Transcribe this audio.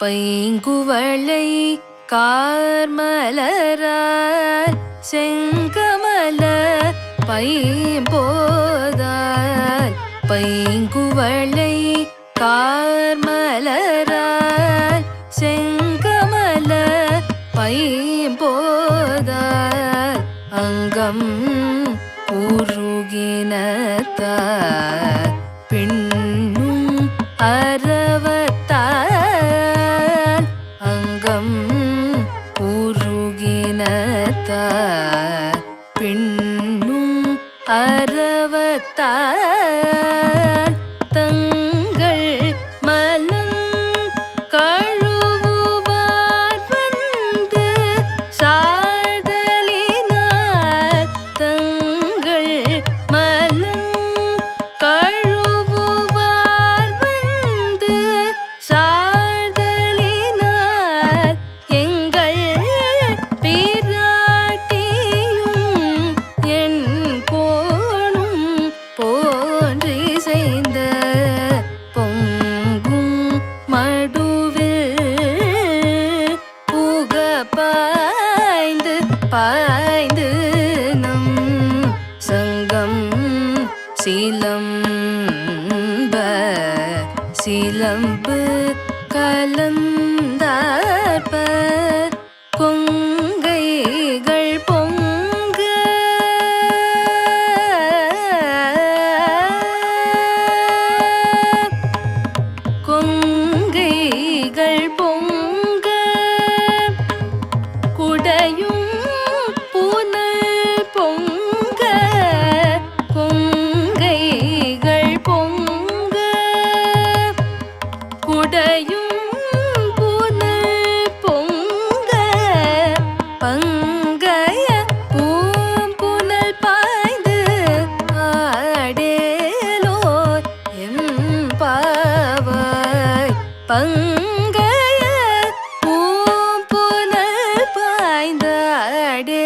பைங்குவளை கார்மலரார் செங்கமல பைம்போதார் பைங்குவளை கார்மலரார் செங்கமல பைம்போதார் அங்கம் உருகினத்தார் பின்னும் அறவத்தார் பின்னும் அறவத்தார் பாய்ந்து நம் சங்கம் சிலம்ப சிலம்பு கலந்தார் பதையும் புனல் பொங்க பங்கைய பூம்புனல் பாய்ந்து ஆடேலோர் எம் பாவாய். பங்கைய பூம்புனல் பாய்ந்த அடே